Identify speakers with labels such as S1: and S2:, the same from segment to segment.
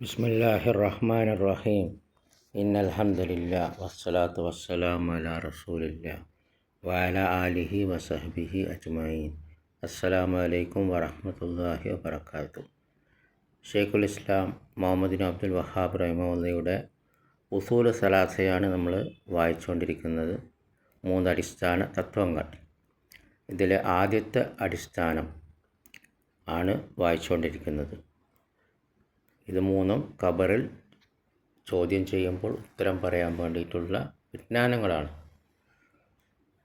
S1: ബിസ്മില്ലാഹി റഹ്മാൻ റഹീം ഇന്നൽഹംദലില്ല വസ്സലാത്തു വസ്സലാം അല റസൂലില്ല വാല ആലിഹി വസഹബിഹി അജ്മീൻ അസ്സലാമു അലൈക്കും വറഹമത്തല്ലാഹി വബർക്കാത്തു ഷെയ്ഖുൽ ഇസ്ലാം മുഹമ്മദിൻ അബ്ദുൽ വഹാബ് റഹിമുള്ളയുടെ ഉസൂൽ സലാസയാണ് നമ്മൾ വായിച്ചുകൊണ്ടിരിക്കുന്നത്. മൂന്നടിസ്ഥാന തത്വങ്ങൾ. ഇതിലെ ആദ്യത്തെ അടിസ്ഥാനം ആണ് വായിച്ചുകൊണ്ടിരിക്കുന്നത്. ഇത് മൂന്നും ഖബറിൽ ചോദ്യം ചെയ്യുമ്പോൾ ഉത്തരം പറയാൻ വേണ്ടിയിട്ടുള്ള വിജ്ഞാനങ്ങളാണ്.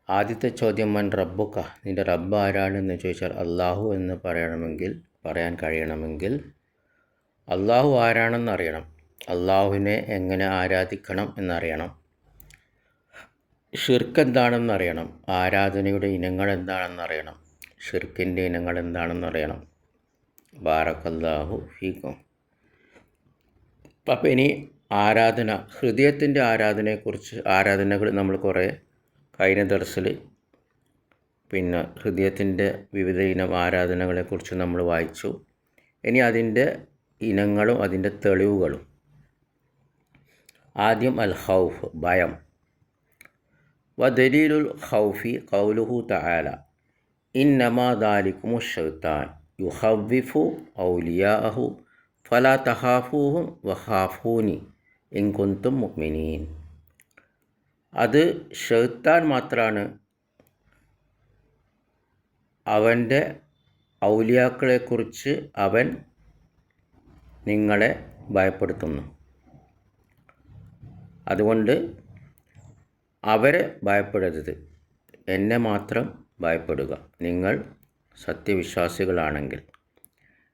S1: ആദ്യത്തെ ചോദ്യം മൻ റബ്ബുക്ക നിന്റെ റബ്ബ് ആരാണെന്ന് ചോദിച്ചാൽ അള്ളാഹു എന്ന് പറയണമെങ്കിൽ പറയാൻ കഴിയണമെങ്കിൽ അള്ളാഹു ആരാണെന്ന് അറിയണം. അള്ളാഹുവിനെ എങ്ങനെ ആരാധിക്കണം എന്നറിയണം. ഷിർക്ക് എന്താണെന്ന് അറിയണം. ആരാധനയുടെ ഇനങ്ങൾ എന്താണെന്ന് അറിയണം. ഷിർക്കിന്റെ ഇനങ്ങൾ എന്താണെന്ന് അറിയണം. ബാറക്കല്ലാഹു ഫീക്കും അപ്പം ഇനി ആരാധന ഹൃദയത്തിന്റെ ആരാധനയെക്കുറിച്ച് ആരാധനകൾ നമ്മൾ കുറേ കഴിഞ്ഞ ദർശിൽ പിന്നെ ഹൃദയത്തിന്റെ വിവിധ ഇനം ആരാധനകളെക്കുറിച്ച് നമ്മൾ വായിച്ചു. ഇനി അതിന്റെ ഇനങ്ങളും അതിന്റെ തെളിവുകളും. ആദ്യം അൽ ഹൗഫ് ഭയം. വ ദലീലുൽ ഹൗഫി കൗലുഹു തആല ഇന്നമാ ദാലിക്കുമു ഷെയ്ത്താൻ യുഹവ്വിഫു ഔലിയാഹു ഫലാ തഹാഫൂഹും വഹാഫൂനി എങ്കുന്തും മുഗ്മിനീൻ അത് ഷെയ്ത്താൻ മാത്രമാണ് അവന്റെ ഔലിയാക്കളെക്കുറിച്ച് അവൻ നിങ്ങളെ ഭയപ്പെടുത്തുന്നു. അതുകൊണ്ട് അവരെ ഭയപ്പെടരുത്. എന്നെ മാത്രം ഭയപ്പെടുക. നിങ്ങൾ സത്യവിശ്വാസികളാണെങ്കിൽ.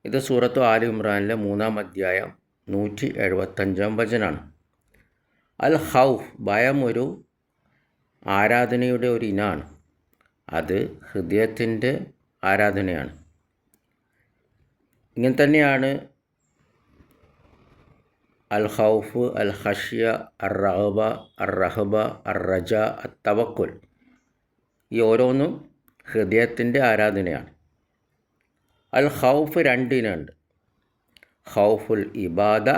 S1: ഇത് സൂറത്തു ആലി ഇമ്രാനിലെ മൂന്നാം അധ്യായം നൂറ്റി എഴുപത്തഞ്ചാം വചനാണ്. അൽ ഹൗഫ് ഭയം ഒരു ആരാധനയുടെ ഒരു ഇനാണ്. അത് ഹൃദയത്തിന്റെ ആരാധനയാണ്. ഇങ്ങനെ തന്നെയാണ് അൽ ഹൗഫ് അൽ ഹഷ്യ അർ റഹബ അർ റഹബ അർ റജ അ തവക്കുൽ ഈ ഓരോന്നും ഹൃദയത്തിന്റെ ആരാധനയാണ്. അൽ ഹൗഫ് രണ്ടിനുണ്ട്. ഹൗഫുൽ ഇബാദ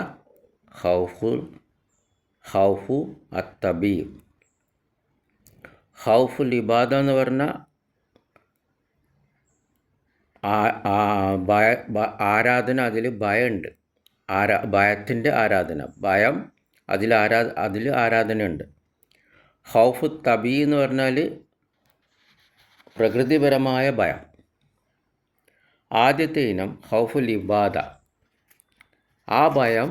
S1: ഹൗഫുൽ ഹൗഫു അത്തബീർ. ഹൗഫുൽ ഇബാദ എന്ന് പറഞ്ഞാൽ ആരാധന അതിൽ ഭയമുണ്ട് ആരാ ഭയത്തിന്റെ ആരാധന. ഭയം അതിൽ ആരാ അതിൽ ആരാധനയുണ്ട്. ഹൗഫു തബി എന്ന് പറഞ്ഞാൽ പ്രകൃതിപരമായ ഭയം. ആദ്യത്തെ ഇനം ഹൗഫുൽ ഇബാദ. ആ ഭയം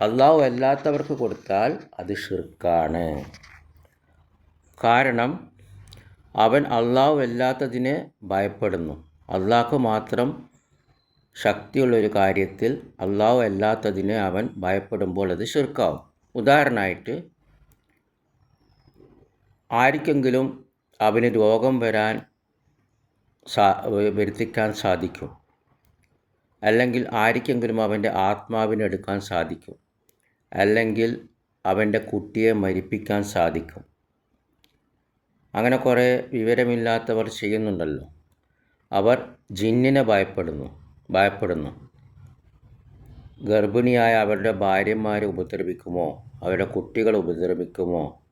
S1: അള്ളാഹു അല്ലാത്തവർക്ക് കൊടുത്താൽ അത് ഷിർക്കാണ് കാരണം അവൻ അള്ളാഹു അല്ലാത്തതിനെ ഭയപ്പെടുന്നു. അള്ളാഹ്ക്ക് മാത്രം ശക്തിയുള്ളൊരു കാര്യത്തിൽ അള്ളാഹു അല്ലാത്തതിനെ അവൻ ഭയപ്പെടുമ്പോൾ അത് ഷിർക്കാവും ഉദാഹരണമായിട്ട് ആർക്കെങ്കിലും അവന് രോഗം വരാൻ വരുത്തിക്കാൻ സാധിക്കും. അല്ലെങ്കിൽ ആർക്കെങ്കിലും അവന്റെ ആത്മാവിനെടുക്കാൻ സാധിക്കും. അല്ലെങ്കിൽ അവന്റെ കുട്ടിയെ മരിപ്പിക്കാൻ സാധിക്കും. അങ്ങനെ കുറേ വിവരമില്ലാത്തവർ ചെയ്യുന്നുണ്ടല്ലോ. അവർ ജിന്നിനെ ഭയപ്പെടുന്നു ഭയപ്പെടുന്നു. ഗർഭിണിയായ അവരുടെ ഭാര്യമാരെ ഉപദ്രവിക്കുമോ? അവരുടെ കുട്ടികളെ ഉപദ്രവിക്കുമോ?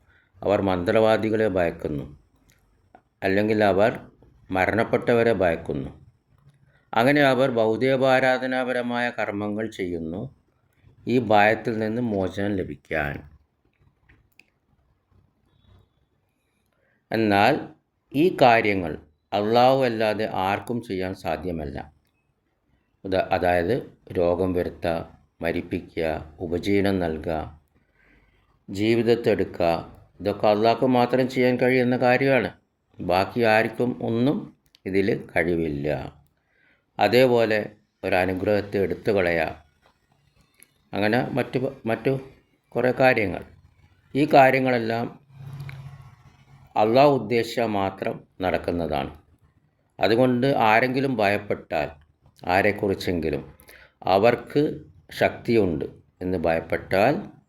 S1: അവർ മന്ത്രവാദികളെ ഭയക്കുന്നു. അല്ലെങ്കിൽ അവർ മരണപ്പെട്ടവരെ ഭയക്കുന്നു. അങ്ങനെ അവർ ഭൗതികപാരാധനാപരമായ കർമ്മങ്ങൾ ചെയ്യുന്നു. ഈ ഭയത്തിൽ നിന്ന് മോചനം ലഭിക്കാൻ. എന്നാൽ ഈ കാര്യങ്ങൾ അള്ളാഹു അല്ലാതെ ആർക്കും ചെയ്യാൻ സാധ്യമല്ല. അതായത് രോഗം വരുത്തുക മരിപ്പിക്കുക ഉപജീവനം നൽകുക ജീവിതത്തെടുക്കുക ഇതൊക്കെ അള്ളാഹ്ക്ക് മാത്രം ചെയ്യാൻ കഴിയുന്ന കാര്യമാണ്. ബാക്കി ആർക്കും ഒന്നും ഇതിൽ കഴിവില്ല. അതേപോലെ ഒരു അനുഗ്രഹത്തെ എടുത്തു കളയാം. അങ്ങനെ മറ്റു മറ്റു കുറേ കാര്യങ്ങൾ. ഈ കാര്യങ്ങളെല്ലാം അള്ളാഹ് ഉദ്ദേശിച്ചാൽ മാത്രം നടക്കുന്നതാണ്. അതുകൊണ്ട് ആരെങ്കിലും ഭയപ്പെട്ടാൽ ആരെക്കുറിച്ചെങ്കിലും അവർക്ക് ശക്തിയുണ്ട് എന്ന് ഭയപ്പെട്ടാൽ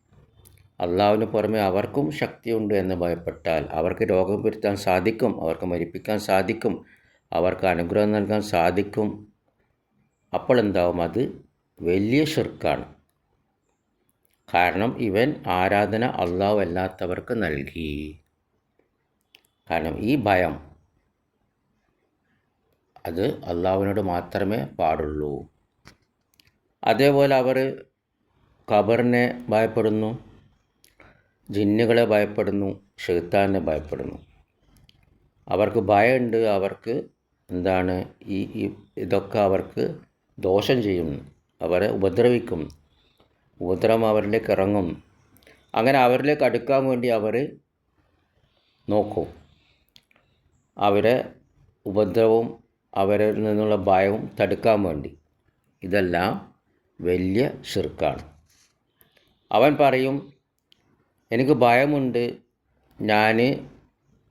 S1: അള്ളാഹുവിന് പുറമെ അവർക്കും ശക്തിയുണ്ട് എന്ന് ഭയപ്പെട്ടാൽ അവർക്ക് രോഗം വരുത്താൻ സാധിക്കും അവർക്ക് മരിപ്പിക്കാൻ സാധിക്കും അവർക്ക് അനുഗ്രഹം നൽകാൻ സാധിക്കും. അപ്പോൾ എന്താവും? അത് വലിയ ഷിർക്കാണ് കാരണം ഇവൻ ആരാധന അള്ളാഹു അല്ലാത്തവർക്ക് നൽകി. കാരണം ഈ ഭയം അത് അള്ളാഹുവിനോട് മാത്രമേ പാടുള്ളൂ. അതേപോലെ അവർ ഖബറിനെ ഭയപ്പെടുന്നു. ജിന്നുകളെ ഭയപ്പെടുന്നു ഷെയ്ത്താനെ ഭയപ്പെടുന്നു. അവർക്ക് ഭയമുണ്ട് അവർക്ക് എന്താണ് ഈ ഇതൊക്കെ അവർക്ക് ദോഷം ചെയ്യും അവരെ ഉപദ്രവിക്കും ഉപദ്രവം അവരിലേക്ക് ഇറങ്ങും. അങ്ങനെ അവരിലേക്ക് അടുക്കാൻ വേണ്ടി അവർ നോക്കും. അവരെ ഉപദ്രവവും അവരിൽ നിന്നുള്ള ഭയവും തടുക്കാൻ വേണ്ടി. ഇതെല്ലാം വലിയ ഷിർക്കാണ് അവൻ പറയും എനിക്ക് ഭയമുണ്ട്. ഞാൻ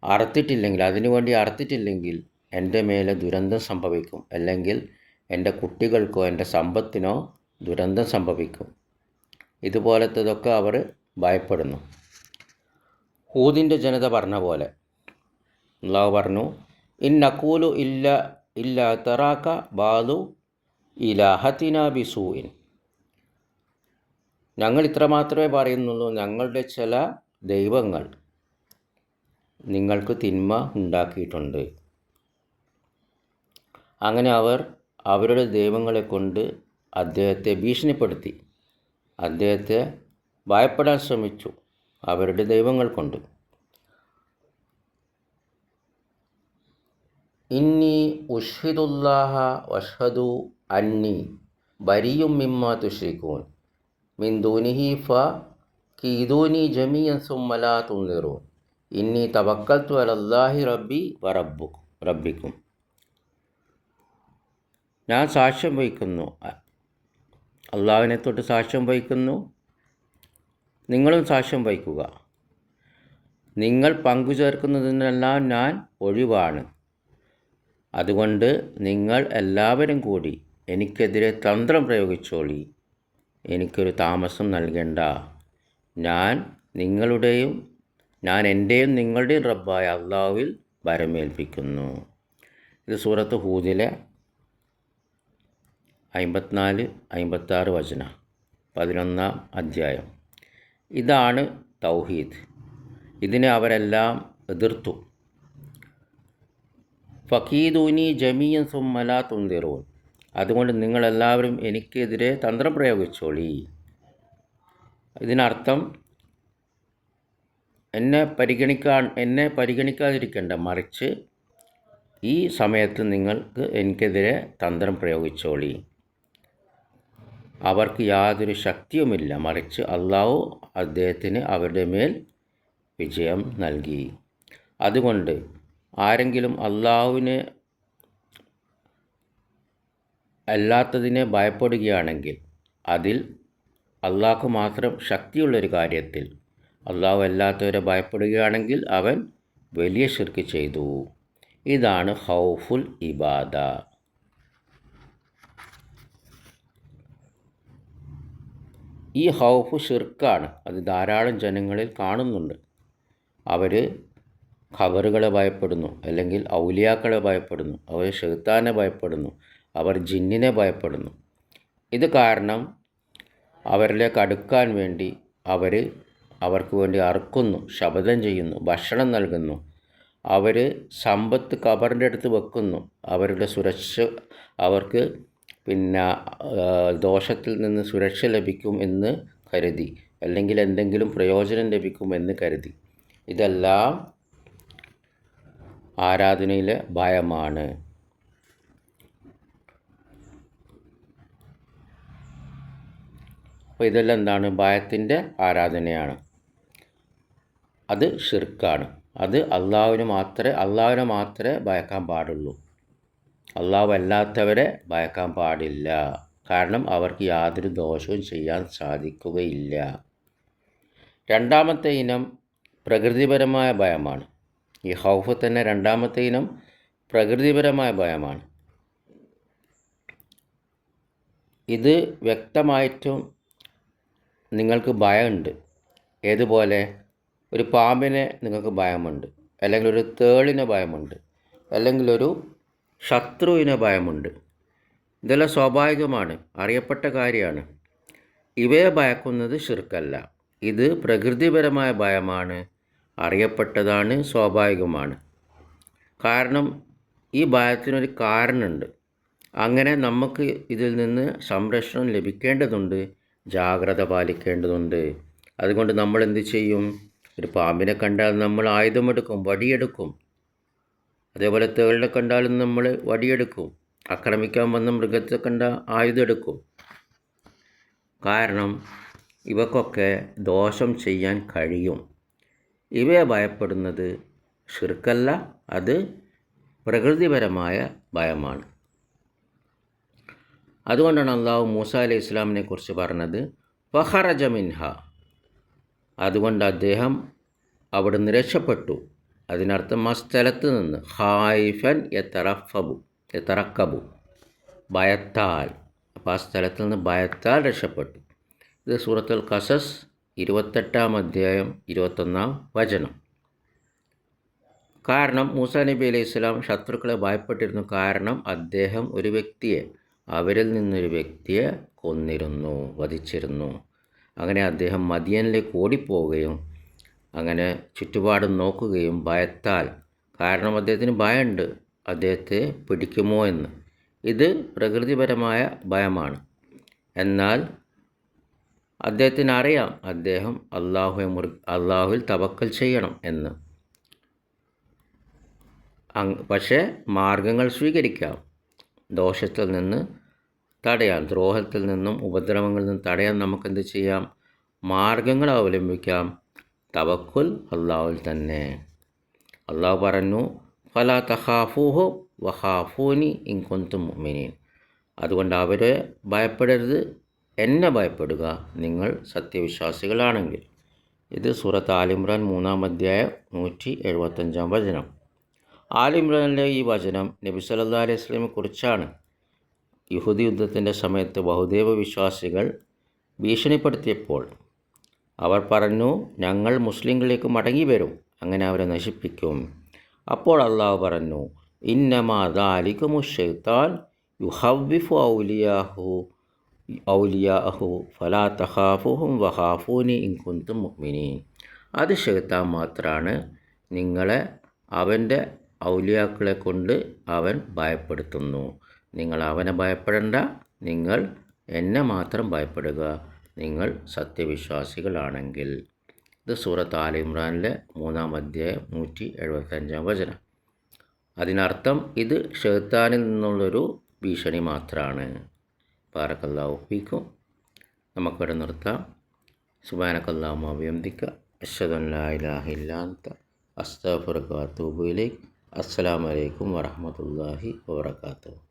S1: അറുത്തിട്ടില്ലെങ്കിൽ അതിനു വേണ്ടി അറുത്തിട്ടില്ലെങ്കിൽ എന്റെ മേലെ ദുരന്തം സംഭവിക്കും. അല്ലെങ്കിൽ എന്റെ കുട്ടികൾക്കോ എന്റെ സമ്പത്തിനോ ദുരന്തം സംഭവിക്കും. ഇതുപോലത്തതൊക്കെ അവർ ഭയപ്പെടുന്നു. ഹൂദിന്റെ ജനത പറഞ്ഞ പോലെ അള്ളാഹു പറഞ്ഞു ഇന്നക്കൂലു ഇല്ല ഇല്ല തറാക്ക ബാലു ഇലാഹത്തിന ബിസൂയിൻ ഞങ്ങൾ ഇത്ര മാത്രമേ പറയുന്നുള്ളൂ. ഞങ്ങളുടെ ചില ദൈവങ്ങൾ നിങ്ങൾക്ക് തിന്മ ഉണ്ടാക്കിയിട്ടുണ്ട്. അങ്ങനെ അവർ അവരുടെ ദൈവങ്ങളെ കൊണ്ട് അദ്ദേഹത്തെ ഭീഷണിപ്പെടുത്തി. അദ്ദേഹത്തെ ഭയപ്പെടാൻ ശ്രമിച്ചു അവരുടെ ദൈവങ്ങൾ കൊണ്ട്. ഇന്നി ഉഷ്ഹിദുല്ലാഹ വഷദു അന്നി ബരിയും മിമ്മ തുഷ്രിക്കൂൻ മിൻ ദൂനിഹി ഫ കീദൂനി ജമിയൻ സുമ്മലാ തുന്നിറു. ഇന്നി തവക്കത്തു അലല്ലാഹി റബ്ബി വറബു റബ്ബിക്കും. ഞാൻ സാക്ഷ്യം വഹിക്കുന്നു. അള്ളാഹുവിനെ തൊട്ട് സാക്ഷ്യം വഹിക്കുന്നു. നിങ്ങളും സാക്ഷ്യം വഹിക്കുക. നിങ്ങൾ പങ്കു ചേർക്കുന്നതിനെല്ലാം ഞാൻ ഒഴിവാണ്. അതുകൊണ്ട് നിങ്ങൾ എല്ലാവരും കൂടി എനിക്കെതിരെ തന്ത്രം പ്രയോഗിച്ചോളി. എനിക്കൊരു താമസം നൽകേണ്ട. ഞാൻ നിങ്ങളുടെയും ഞാൻ എന്റെയും നിങ്ങളുടെയും റബ്ബായ അള്ളാഹുവിൽ വരമേൽപ്പിക്കുന്നു. ഇത് സൂറത്ത് ഹൂദിലെ അമ്പത്തിനാല് അമ്പത്താറ് വചന പതിനൊന്നാം അധ്യായം. ഇതാണ് തൗഹീദ്. ഇതിനെ അവരെല്ലാം എതിർത്തു. ഫക്കീദൂനി ജമീയൻ സുമ്മല തുന്തിറൂൻ. അതുകൊണ്ട് നിങ്ങളെല്ലാവരും എനിക്കെതിരെ തന്ത്രം പ്രയോഗിച്ചോളി. ഇതിനർത്ഥം എന്നെ പരിഗണിക്കാൻ എന്നെ പരിഗണിക്കാതിരിക്കേണ്ട മറിച്ച് ഈ സമയത്ത് നിങ്ങൾക്ക് എനിക്കെതിരെ തന്ത്രം പ്രയോഗിച്ചോളി. അവർക്ക് യാതൊരു ശക്തിയുമില്ല മറിച്ച് അള്ളാഹു അദ്ദേഹത്തിന് അവരുടെ മേൽ വിജയം നൽകി. അതുകൊണ്ട് ആരെങ്കിലും അള്ളാഹുവിന് അല്ലാത്തതിനെ ഭയപ്പെടുകയാണെങ്കിൽ അതിൽ അള്ളാഹു മാത്രം ശക്തിയുള്ളൊരു കാര്യത്തിൽ അള്ളാഹു അല്ലാത്തവരെ ഭയപ്പെടുകയാണെങ്കിൽ അവൻ വലിയ ഷിർക്ക് ചെയ്തു. ഇതാണ് ഹൗഫുൽ ഇബാദ. ഈ ഹൗഫ് ഷിർക്കാണ് അത് ധാരാളം ജനങ്ങളിൽ കാണുന്നുണ്ട്. അവർ ഖബറുകളെ ഭയപ്പെടുന്നു അല്ലെങ്കിൽ ഔലിയാക്കളെ ഭയപ്പെടുന്നു അവർ ഷെയ്ത്താനെ ഭയപ്പെടുന്നു അവർ ജിന്നിനെ ഭയപ്പെടുന്നു. ഇത് കാരണം അവരിലേക്ക് അടുക്കാൻ വേണ്ടി അവർ അവർക്ക് വേണ്ടി അറുക്കുന്നു ശപഥം ചെയ്യുന്നു ഭക്ഷണം നൽകുന്നു. അവർ സമ്പത്ത് കബറിന്റെ അടുത്ത് വെക്കുന്നു. അവരുടെ സുരക്ഷ അവർക്ക് പിന്നെ ദോഷത്തിൽ നിന്ന് സുരക്ഷ ലഭിക്കും എന്ന് കരുതി അല്ലെങ്കിൽ എന്തെങ്കിലും പ്രയോജനം ലഭിക്കും എന്ന് കരുതി. ഇതെല്ലാം ആരാധനയിലെ ഭയമാണ്. അപ്പോൾ ഇതെല്ലാം എന്താണ് ഭയത്തിന്റെ ആരാധനയാണ്. അത് ഷിർക്കാണ് അത് അള്ളാഹുവിന് മാത്രമേ അള്ളാഹുവിനെ മാത്രമേ ഭയക്കാൻ പാടുള്ളൂ. അള്ളാഹു അല്ലാത്തവരെ ഭയക്കാൻ പാടില്ല. കാരണം അവർക്ക് യാതൊരു ദോഷവും ചെയ്യാൻ സാധിക്കുകയില്ല. രണ്ടാമത്തെ ഇനം പ്രകൃതിപരമായ ഭയമാണ്. ഈ ഹൗഫ് തന്നെ രണ്ടാമത്തെ ഇനം പ്രകൃതിപരമായ ഭയമാണ്. ഇത് വ്യക്തമായിട്ടും നിങ്ങൾക്ക് ഭയമുണ്ട്. ഏതുപോലെ? ഒരു പാമ്പിനെ നിങ്ങൾക്ക് ഭയമുണ്ട്. അല്ലെങ്കിൽ ഒരു തേളിന് ഭയമുണ്ട്. അല്ലെങ്കിൽ ഒരു ശത്രുവിന് ഭയമുണ്ട്. ഇതെല്ലാം സ്വാഭാവികമാണ്. അറിയപ്പെട്ട കാര്യമാണ്. ഇവയെ ഭയക്കുന്നത് ഷിർക്കല്ല ഇത് പ്രകൃതിപരമായ ഭയമാണ്. അറിയപ്പെട്ടതാണ് സ്വാഭാവികമാണ്. കാരണം ഈ ഭയത്തിനൊരു കാരണമുണ്ട്. അങ്ങനെ നമുക്ക് ഇതിൽ നിന്ന് സംരക്ഷണം ലഭിക്കേണ്ടതുണ്ട്. ജാഗ്രത പാലിക്കേണ്ടതുണ്ട്. അതുകൊണ്ട് നമ്മൾ എന്ത് ചെയ്യും? ഒരു പാമ്പിനെ കണ്ടാൽ നമ്മൾ ആയുധമെടുക്കും വടിയെടുക്കും. അതേപോലെ തേളിനെ കണ്ടാലും നമ്മൾ വടിയെടുക്കും. ആക്രമിക്കാൻ വന്ന മൃഗത്തെ കണ്ട ആയുധം എടുക്കും കാരണം ഇവക്കൊക്കെ ദോഷം ചെയ്യാൻ കഴിയും. ഇവയെ ഭയപ്പെടുന്നത് ഷിർക്കല്ല അത് പ്രകൃതിപരമായ ഭയമാണ്. അതുകൊണ്ടാണ് അള്ളാഹു മൂസ അലൈഹി ഇസ്ലാമിനെ കുറിച്ച് പറഞ്ഞത് ഫഹറജ മിൻഹ. അതുകൊണ്ട് അദ്ദേഹം അവിടുന്ന് രക്ഷപ്പെട്ടു. അതിനർത്ഥം ആ സ്ഥലത്ത് നിന്ന് ഹായിഫൻ എത്തറഫബു എത്തറക്കബു ഭയത്താൽ. അപ്പോൾ ആ സ്ഥലത്ത് നിന്ന് ഭയത്താൽ രക്ഷപ്പെട്ടു. ഇത് സൂറത്തുൽ കസസ് ഇരുപത്തെട്ടാം അധ്യായം ഇരുപത്തൊന്നാം വചനം. കാരണം മൂസ നബി അലൈഹി സ്വലാം ശത്രുക്കളെ ഭയപ്പെട്ടിരുന്നു കാരണം അദ്ദേഹം ഒരു വ്യക്തിയെ അവരിൽ നിന്നൊരു വ്യക്തിയെ കൊന്നിരുന്നു വധിച്ചിരുന്നു. അങ്ങനെ അദ്ദേഹം മദിയനിലേക്ക് ഓടിപ്പോവുകയും അങ്ങനെ ചുറ്റുപാടും നോക്കുകയും ഭയത്താൽ. കാരണം അദ്ദേഹത്തിന് ഭയമുണ്ട്. അദ്ദേഹത്തെ പിടിക്കുമോ എന്ന്. ഇത് പ്രകൃതിപരമായ ഭയമാണ്. എന്നാൽ അദ്ദേഹത്തിന് അറിയാം അദ്ദേഹം അള്ളാഹുവെ മുറി അള്ളാഹുവിൽ തവക്കൽ ചെയ്യണം എന്ന്. പക്ഷേ മാർഗങ്ങൾ സ്വീകരിക്കാം. ദോഷത്തിൽ നിന്ന് തടയാൻ ദ്രോഹത്തിൽ നിന്നും ഉപദ്രവങ്ങളിൽ നിന്നും തടയാൻ നമുക്കെന്ത് ചെയ്യാം? മാർഗങ്ങൾ അവലംബിക്കാം. തവക്കുൽ അള്ളാഹുൽ തന്നെ. അള്ളാഹു പറഞ്ഞു ഫല തഹാഫൂഹോ വഹാഫൂനി ഇൻകൊന്തും മുമിനീൻ അതുകൊണ്ട് അവരെ ഭയപ്പെടരുത്. എന്നെ ഭയപ്പെടുക നിങ്ങൾ സത്യവിശ്വാസികളാണെങ്കിൽ. ഇത് സൂറത്ത് ആലിമ്രാൻ മൂന്നാം അധ്യായ നൂറ്റി എഴുപത്തഞ്ചാം വചനം. ആലിമ്രാനിലെ ഈ വചനം നബി സല്ലാ അലൈഹി സ്വലമെ കുറിച്ചാണ്. യഹൂദി യുദ്ധത്തിന്റെ സമയത്ത് ബഹുദൈവ വിശ്വാസികൾ ഭീഷണിപ്പെടുത്തിയപ്പോൾ അവർ പറഞ്ഞു ഞങ്ങൾ മുസ്ലിങ്ങളിലേക്ക് മടങ്ങി വരും അങ്ങനെ അവരെ നശിപ്പിക്കും. അപ്പോൾ അള്ളാഹു പറഞ്ഞു ഇന്നമാദാലിക്കുമു ഷെയ്ത്താൻ യുഹവിഫു ഔലിയാഹു ഔലിയാഹു ഫലാ തഹാഫുഹും വഹാഫൂനി ഇൻകുന്തും മുഅ്മിനീൻ. അത് ഷെയ്ത്താൻ മാത്രമാണ് നിങ്ങളെ അവന്റെ ഔലിയാക്കളെ കൊണ്ട് അവൻ ഭയപ്പെടുത്തുന്നു. നിങ്ങൾ അവനെ ഭയപ്പെടേണ്ട. നിങ്ങൾ എന്നെ മാത്രം ഭയപ്പെടുക. നിങ്ങൾ സത്യവിശ്വാസികളാണെങ്കിൽ. ഇത് സൂറത്ത് ആൽ ഇമ്രാനിലെ മൂന്നാം അധ്യായം നൂറ്റി എഴുപത്തഞ്ചാം വചനം. അതിനർത്ഥം ഇത് ഷെയ്ത്താനിൽ നിന്നുള്ളൊരു ഭീഷണി മാത്രമാണ് പാറക്കല്ലാ ഒപ്പിക്കും നമുക്കിവിടെ നിർത്താം. സുബാനക്കല്ലാമ അഭിയന്തിക്കുക അഷദുല്ലാഹില്ലാത്ത അസ്തഫുറക്കാത്തൂബിലേക്ക് അസ്സാം വലൈക്കും വറഹമത്തല്ലാഹി വാത്തു